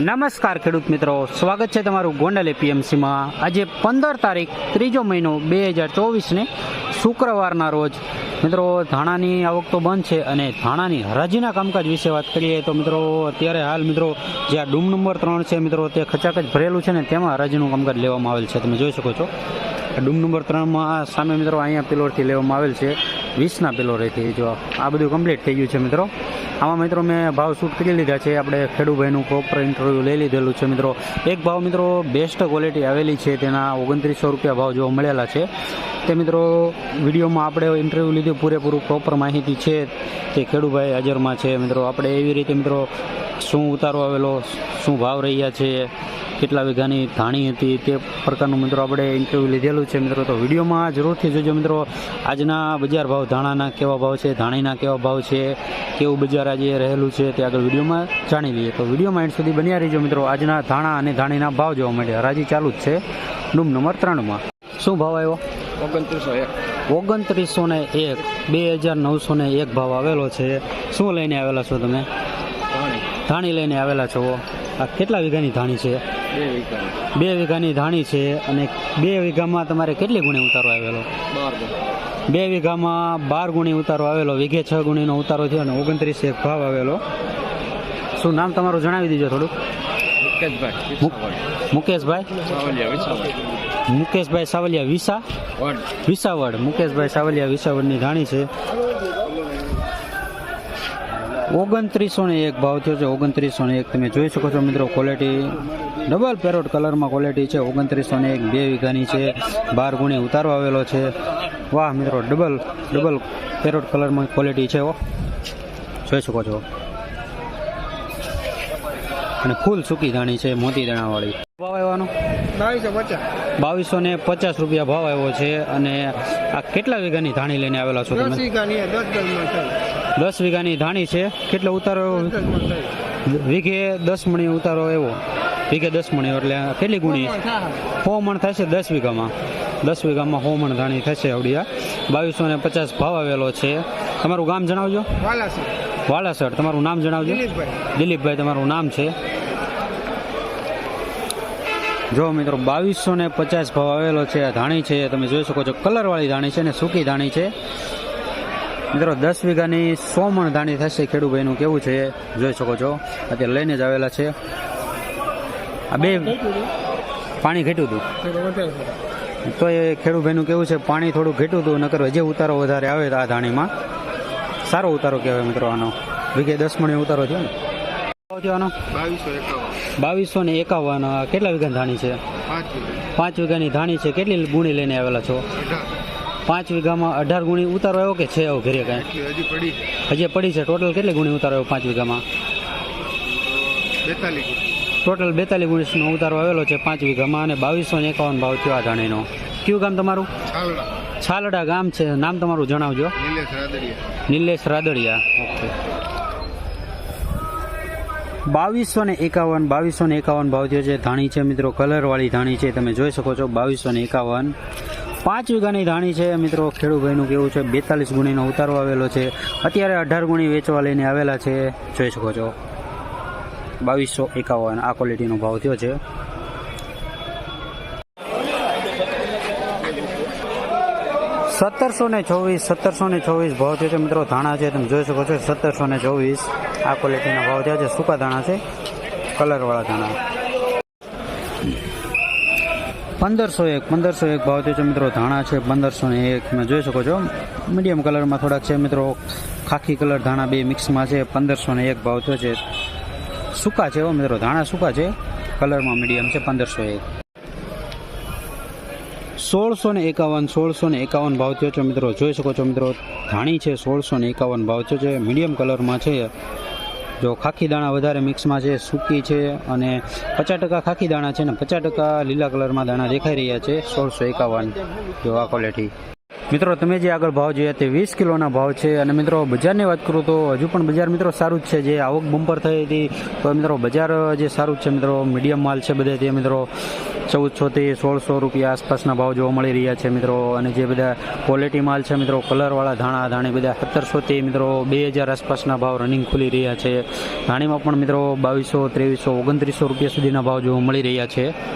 નમસ્કાર ખેડૂત મિત્રો. સ્વાગત છે તમારું ગોંડલ એપીએમસીમાં. આજે પંદર તારીખ, ત્રીજો મહિનો બે હજાર ચોવીસને શુક્રવારના રોજ. મિત્રો, ધાણાની આવક તો બંધ છે અને ધાણાની હરાજીના કામકાજ વિશે વાત કરીએ તો મિત્રો, અત્યારે હાલ મિત્રો, જે આ ડૂમ નંબર ત્રણ છે મિત્રો, તે ખચાખચ ભરેલું છે ને તેમાં હરાજીનું કામકાજ લેવામાં આવેલ છે. તમે જોઈ શકો છો. ડૂમ નંબર ત્રણમાં સામે મિત્રો, અહીંયા પિલોરથી લેવામાં આવેલ છે. વીસના પિલોરેથી જો આ બધું કમ્પ્લીટ થઈ ગયું છે મિત્રો. આમાં મિત્રો મેં ભાવ શૂટ કરી લીધા છે. આપણે ખેડૂભાઈનું પ્રોપર ઇન્ટરવ્યૂ લઈ લીધેલું છે મિત્રો. એક ભાવ મિત્રો બેસ્ટ ક્વોલિટી આવેલી છે. તેના ઓગણત્રીસો રૂપિયા ભાવ જોવા મળેલા છે. તે મિત્રો. વિડીયોમાં આપણે ઇન્ટરવ્યૂ લીધું. પૂરેપૂરું પ્રોપર માહિતી છે તે ખેડૂભાઈ હાજરમાં છે. મિત્રો, આપણે એવી રીતે મિત્રો શું ઉતારો આવેલો, શું ભાવ રહ્યા છે, કેટલા વીઘાની ધાણી હતી, તે પ્રકારનું મિત્રો આપણે ઇન્ટરવ્યૂ લીધેલું છે. મિત્રો, તો વિડીયોમાં જરૂરથી જોજો મિત્રો. આજના બજાર ભાવ, ધાણાના કેવા ભાવ છે, ધાણીના કેવા ભાવ છે, કેવું બજાર આજે રહેલું છે, તે આગળ વિડીયોમાં જાણી લઈએ. તો વિડીયોમાં એન્ડ સુધી બન્યા રહીજો મિત્રો. આજના ધાણા અને ધાણીના ભાવ જોવા માટે હરાજી ચાલુ જ છે. રૂમ નંબર ત્રણમાં. શું ભાવ આવ્યો? ઓગણત્રીસો એક. ઓગણત્રીસો ને એક બે હજાર નવસો ને એક ભાવ આવેલો છે. શું લઈને આવેલા છો તમે? ધાણી. લઈને આવેલા છો. આ કેટલા વીઘાની ધાણી છે? બે વીઘા બે વીઘાની ધાણી છે અને બે વીઘામાં તમારે કેટલી ગુણી ઉતારો આવેલો? બે વીઘામાં બાર ગુણી ઉતારો આવેલો. વીઘે છ ગુણીનો ઉતારો થયો અને ઓગણત્રીસ એક ભાવ આવેલો. શું નામ તમારું જણાવી દીજો થોડુંક? મુકેશભાઈ મુકેશભાઈ? સાવલિયા વિસા મુકેશભાઈ સાવલિયા વિસા? વિસાવડ. મુકેશભાઈ સાવલિયા વિસાવડની ધાણી છે. ઓગણત્રીસો ને એક ભાવ થયો છે. ઓગણત્રીસો ને એક તમે જોઈ શકો છો મિત્રો ક્વોલિટી ડબલ પેરોટ કલરમાં ક્વોલિટી છે. ઓગણત્રીસો ને એક બે વીઘાની છે. બાર ગુણી ઉતારો આવેલો છે. વાહ મિત્રો ડબલ ડબલ પેરોટ કલરમાં ક્વોલિટી છે ઓ જોઈ શકો છો. અને ફૂલ સૂકી ધાણી છે, મોતી દાણાવાળી. ભાવ આવવાનો બાવીસો ને પચાસ રૂપિયા ભાવ આવ્યો છે અને આ કેટલા વીઘાની ધાણી લઈને આવેલા છો તમે? દસ વીઘાની ધાણી છે. કેટલો ઉતારો વીઘે દસ મણી ઉતારો એવો. વીઘે દસ મણી એટલે કેટલી ગુણી? મણ થશે દસ વીઘામાં. દસ વીઘામાં મણ ધાણી થશે આવડિયા. બાવીસો ને પચાસ ભાવ આવેલો છે. તમારું ગામ જણાવજો. વાલા વાલાસર. તમારું નામ જણાવજો. દિલીપભાઈ. દિલીપભાઈ તમારું નામ છે. જો મિત્રો બાવીસો ને પચાસ ભાવ આવેલો છે આ ધાણી છે તમે જોઈ શકો છો કલરવાળી ધાણી છે ને સૂકી ધાણી છે. મિત્રો દસ વીઘાની સો મણ ધાણી થશે ખેડૂભાઈનું કેવું છે જોઈ શકો છો. અત્યારે લઈને જ આવેલા છે. આ બે પાણી ઘટ્યું હતું? તો એ ખેડૂભાઈનું કેવું છે પાણી થોડું ઘટ્યું હતું નકર હજી ઉતારો વધારે આવે આ ધાણીમાં. સારો ઉતારો કહેવાય મિત્રો આનો. વીઘે દસ મણી ઉતારો થયો ને. આનો બાવીસો એકાવન. બાવીસો ને એકાવન કેટલા વીઘાની ધાણી છે? પાંચ વીઘાની ધાણી છે. કેટલી ગુણી લઈને આવેલા છો? પાંચ વીઘામાં અઢાર ગુણી ઉતારો આવ્યો કે છે આવો ઘરે કાંઈ? હજી પડી હજી પડી છે. ટોટલ કેટલી ગુણી ઉતારો આવ્યો પાંચ વીઘામાં? બેતાલીસ ટોટલ બેતાલીસ ગુણીસનો ઉતારો આવેલો છે પાંચ વીઘામાં અને બાવીસો ને એકાવન ભાવ થયો આ ધાણીનો. કયું ગામ તમારું? છાલડા. છાલડા ગામ છે. નામ તમારું જણાવજો. નિલેશ રાદડિયા. નિલેશ રાદડિયા. ઓકે. બાવીસો ને એકાવન, બાવીસો ને એકાવન ભાવ થયો છે. ધાણી છે મિત્રો, કલરવાળી ધાણી છે. તમે જોઈ શકો છો, બાવીસો ને એકાવન. પાંચ વીઘાની ધાણી છે મિત્રો. ખેડૂભાઈનું કેવું છે, બેતાલીસ ગુણીનો ઉતારો આવેલો છે. અત્યારે અઢાર ગુણી વેચવા લઈને આવેલા છે. જોઈ શકો છો, બાવીસો એકાવન આ ક્વોલિટીનો ભાવ થયો છે. સત્તરસો ને ચોવીસ, સત્તરસો ને ચોવીસ ભાવ થયો છે મિત્રો. ધાણા છે, તમે જોઈ શકો છો, સત્તરસો ને ચોવીસ. આ ક્વોલિટીના ભાવ થયા છે. સૂકા ધાણા છે, કલરવાળા ધાણા. પંદરસો એક પંદરસો એક ભાવ થયો છે મિત્રો. ધાણા છે, પંદરસો ને એક. તમે જોઈ શકો છો. મીડિયમ કલરમાં થોડાક છે મિત્રો. ખાખી કલર ધાણા બે મિક્સમાં છે, પંદરસો ને એક ભાવ થયો છે. સૂકા છે મિત્રો. ધાણા સૂકા છે. કલરમાં મીડિયમ છે, પંદરસો એક. સોળસો ને એકાવન, સોળસો ને એકાવન ભાવ થયો છે મિત્રો. જોઈ શકો છો મિત્રો, ધાણી છે સોળસો ને એકાવન ભાવ થયો છે મીડિયમ કલરમાં છે. જો ખાખી દાણા વધારે મિક્સમાં છે, સૂકી છે અને પચાસ ટકા ખાખી દાણા છે ને પચાસ ટકા લીલા કલરમાં દાણા દેખાઈ રહ્યા છે. સોળસો એકાવન જો આ ક્વોલિટી મિત્રો, તમે જે આગળ ભાવ જોયા તે વીસ કિલોના ભાવ છે. અને મિત્રો, બજારની વાત કરું તો હજુ પણ બજાર મિત્રો સારું જ છે. જે આવક બમ્પર થઈ હતી, તો મિત્રો બજાર જે સારું જ છે મિત્રો. મીડિયમ માલ છે બધે તે મિત્રો. ચૌદસોથી સોળસો રૂપિયા આસપાસના ભાવ જોવા મળી રહ્યા છે મિત્રો. અને જે બધા ક્વોલિટી માલ છે મિત્રો કલરવાળા ધાણા, ધાણી બધા સત્તરસોથી મિત્રો બે હજાર આસપાસના ભાવ રનિંગ ખુલી રહ્યા છે. ધાણીમાં પણ મિત્રો બાવીસો, ત્રેવીસો, ઓગણત્રીસો રૂપિયા સુધીના ભાવ જોવા મળી રહ્યા છે.